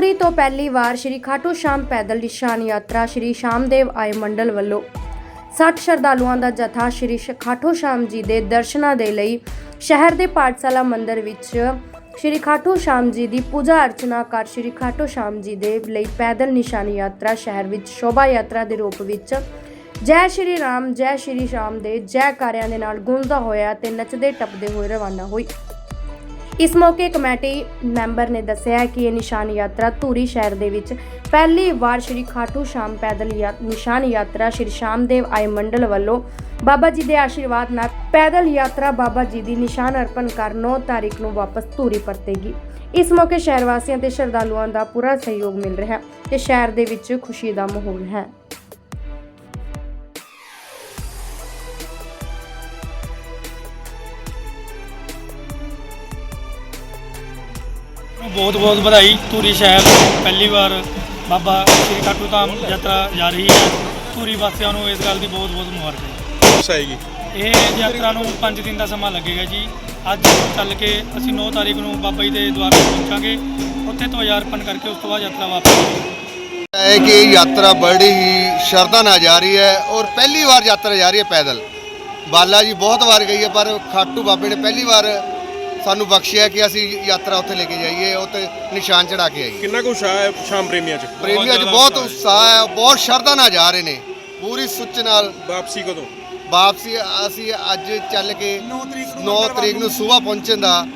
ਤੋਂ ਪਹਿਲੀ ਵਾਰ ਸ਼੍ਰੀ ਖਾਟੂ ਸ਼ਾਮ ਪੈਦਲ ਨਿਸ਼ਾਨ ਯਾਤਰਾ ਸ਼੍ਰੀ ਸ਼ਾਮਦੇਵ ਆਏ ਮੰਡਲ ਵੱਲੋਂ। 60 ਸ਼ਰਧਾਲੂਆਂ ਦਾ ਜਥਾ ਸ਼੍ਰੀ ਸ਼- ਖਾਟੂ ਸ਼ਾਮ ਜੀ ਦੇ ਦਰਸ਼ਨਾਂ ਦੇ ਲਈ ਸ਼ਹਿਰ ਦੇ ਪਾਠਸ਼ਾਲਾ ਮੰਦਿਰ ਵਿੱਚ ਸ਼੍ਰੀ ਖਾਟੂ ਸ਼ਾਮ ਜੀ ਦੀ ਪੂਜਾ ਅਰਚਨਾ ਕਰ ਸ਼੍ਰੀ ਖਾਟੂ ਸ਼ਾਮ ਜੀ ਦੇ ਲਈ ਪੈਦਲ ਨਿਸ਼ਾਨ ਯਾਤਰਾ ਸ਼ਹਿਰ ਵਿੱਚ ਸ਼ੋਭਾ ਯਾਤਰਾ ਦੇ ਰੂਪ ਵਿੱਚ। ਜੈ ਸ਼੍ਰੀ ਰਾਮ, ਜੈ ਸ਼੍ਰੀ ਸ਼ਾਮ ਦੇ ਜੈ ਕਾਰਿਆਂ ਦੇ ਨਾਲ ਗੂੰਜਦਾ ਹੋਇਆ ਤੇ ਨੱਚਦੇ ਟੱਪਦੇ ਹੋਏ ਰਵਾਨਾ ਹੋਈ। ਇਸ ਮੌਕੇ ਕਮੇਟੀ ਮੈਂਬਰ ਨੇ ਦੱਸਿਆ ਕਿ ਇਹ ਨਿਸ਼ਾਨ ਯਾਤਰਾ ਧੂਰੀ ਸ਼ਹਿਰ ਦੇ ਵਿੱਚ ਪਹਿਲੀ ਵਾਰ ਸ਼੍ਰੀ ਖਾਟੂ ਸ਼ਾਮ ਪੈਦਲ ਯਾ- ਨਿਸ਼ਾਨ ਯਾਤਰਾ ਸ਼੍ਰੀ ਸ਼ਾਮਦੇਵ ਆਈ ਮੰਡਲ ਵੱਲੋਂ ਬਾਬਾ ਜੀ ਦੇ ਆਸ਼ੀਰਵਾਦ ਨਾਲ ਪੈਦਲ ਯਾਤਰਾ ਬਾਬਾ ਜੀ ਦੀ ਨਿਸ਼ਾਨ ਅਰਪਣ ਕਰ 9 ਤਾਰੀਖ ਨੂੰ ਵਾਪਸ ਧੂਰੀ ਪਰਤੇਗੀ। ਇਸ ਮੌਕੇ ਸ਼ਹਿਰ ਵਾਸੀਆਂ ਤੇ ਸ਼ਰਧਾਲੂਆਂ ਦਾ ਪੂਰਾ ਸਹਿਯੋਗ ਮਿਲ ਰਿਹਾ ਹੈ ਤੇ ਸ਼ਹਿਰ ਦੇ ਵਿੱਚ ਖੁਸ਼ੀ ਦਾ ਮਾਹੌਲ ਹੈ। ਨੂੰ ਬਹੁਤ ਬਹੁਤ ਵਧਾਈ। ਧੂਰੀ ਸ਼ਹਿਰ ਪਹਿਲੀ ਵਾਰ ਬਾਬਾ ਸ੍ਰੀ ਕਾਟੂ ਧਾਮ ਯਾਤਰਾ ਜਾ ਰਹੀ ਹੈ। ਧੂਰੀ ਵਾਸੀਆਂ ਨੂੰ ਇਸ ਗੱਲ ਦੀ ਬਹੁਤ ਬਹੁਤ ਮੁਬਾਰਕ ਹੈ। ਆਏਗੀ। ਇਹ ਯਾਤਰਾ ਨੂੰ 5 ਦਿਨ ਦਾ ਸਮਾਂ ਲੱਗੇਗਾ ਜੀ। ਅੱਜ ਚੱਲ ਕੇ ਅਸੀਂ 9 ਤਾਰੀਖ ਨੂੰ ਬਾਬਾ ਜੀ ਦੇ ਦੁਆਰ ਪਹੁੰਚਾਂਗੇ। ਉੱਥੇ ਤੋਂ ਯਾਰਪਨ ਕਰਕੇ ਉਸ ਤੋਂ ਬਾਅਦ ਯਾਤਰਾ ਵਾਪਸ ਹੈ ਕਿ ਯਾਤਰਾ ਬੜੀ ਹੀ ਸ਼ਰਧਾ ਨਾਲ ਜਾ ਰਹੀ ਹੈ ਔਰ ਪਹਿਲੀ ਵਾਰ ਯਾਤਰਾ ਜਾ ਰਹੀ ਹੈ ਪੈਦਲ। ਬਾਲਾ ਜੀ ਬਹੁਤ ਵਾਰ ਗਈ ਹੈ ਪਰ ਖਾਟੂ ਬਾਬੇ ਨੇ ਪਹਿਲੀ ਵਾਰ ਸਾਨੂੰ ਬਖਸ਼ਿਆ ਕਿ ਅਸੀਂ ਯਾਤਰਾ ਉੱਥੇ ਲੈ ਕੇ ਜਾਈਏ ਉੱਥੇ ਨਿਸ਼ਾਨ ਚੜਾ ਕੇ ਆਈਏ। ਕਿੰਨਾ ਕੁ ਉਤਸ਼ਾਹ ਹੈ ਸ਼ਾਮ ਪ੍ਰੇਮੀਆਂ 'ਚ? ਪ੍ਰੇਮੀਆਂ 'ਚ ਬਹੁਤ ਉਤਸ਼ਾਹ ਹੈ। ਬਹੁਤ ਸ਼ਰਧਾ ਨਾਲ ਜਾ ਰਹੇ ਨੇ। ਪੂਰੀ ਸੁੱਚ ਨਾਲ। ਵਾਪਸੀ ਕਦੋਂ? ਵਾਪਸੀ ਅਸੀਂ ਅੱਜ ਚੱਲ ਕੇ 9 ਤਰੀਕ ਨੂੰ ਸਵੇਰ ਪਹੁੰਚਣ ਦਾ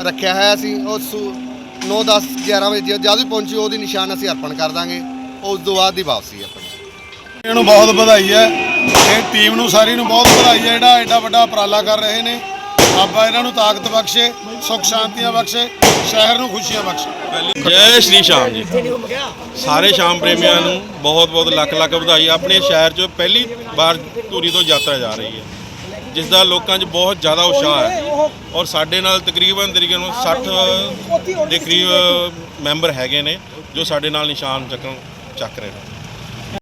ਰੱਖਿਆ ਹੈ ਅਸੀਂ ਉਹ 9 10 11 ਵਜੇ ਜਦ ਜਦ ਵੀ ਪਹੁੰਚੀ ਉਹਦੀ ਨਿਸ਼ਾਨ ਅਸੀਂ ਅਰਪਣ ਕਰ ਦਾਂਗੇ। ਉਸ ਤੋਂ ਬਾਅਦ ਦੀ ਵਾਪਸੀ ਆਪਣੀ। ਇਹਨੂੰ ਬਹੁਤ ਵਧਾਈ ਹੈ। ਇਹ ਟੀਮ ਨੂੰ ਸਾਰੀ ਨੂੰ ਬਹੁਤ ਵਧਾਈ ਹੈ। ਜਿਹੜਾ ਐਡਾ ਵੱਡਾ ਉਪਰਾਲਾ ਕਰ ਰਹੇ ਨੇ ਬਾਬਾ ਇਹਨਾਂ ਨੂੰ ਤਾਕਤ ਬਖਸ਼ੇ, ਸੁਖ ਸ਼ਾਂਤੀਆਂ ਬਖਸ਼ੇ, ਸ਼ਹਿਰ ਨੂੰ ਖੁਸ਼ੀਆਂ ਬਖਸ਼ੇ। ਜੈ ਸ਼੍ਰੀ ਸ਼ਾਮ ਜੀ। ਸਾਰੇ ਸ਼ਾਮ ਪ੍ਰੇਮੀਆਂ ਨੂੰ ਬਹੁਤ ਬਹੁਤ ਲੱਖ ਲੱਖ ਵਧਾਈ। ਆਪਣੇ ਸ਼ਹਿਰ 'ਚ ਪਹਿਲੀ ਵਾਰ ਧੂਰੀ ਤੋਂ ਯਾਤਰਾ ਜਾ ਰਹੀ ਹੈ। ਜਿਸ ਦਾ ਲੋਕਾਂ 'ਚ ਬਹੁਤ ਜ਼ਿਆਦਾ ਉਤਸ਼ਾਹ ਹੈ। ਔਰ ਸਾਡੇ ਨਾਲ ਤਕਰੀਬਨ ਤਕਰੀਬਨ 60 ਦੇ ਕਰੀਬ ਮੈਂਬਰ ਹੈਗੇ ਨੇ, ਜੋ ਸਾਡੇ ਨਾਲ ਨਿਸ਼ਾਨ ਚੱਕਣ ਚੱਕ ਰਹੇ ਨੇ।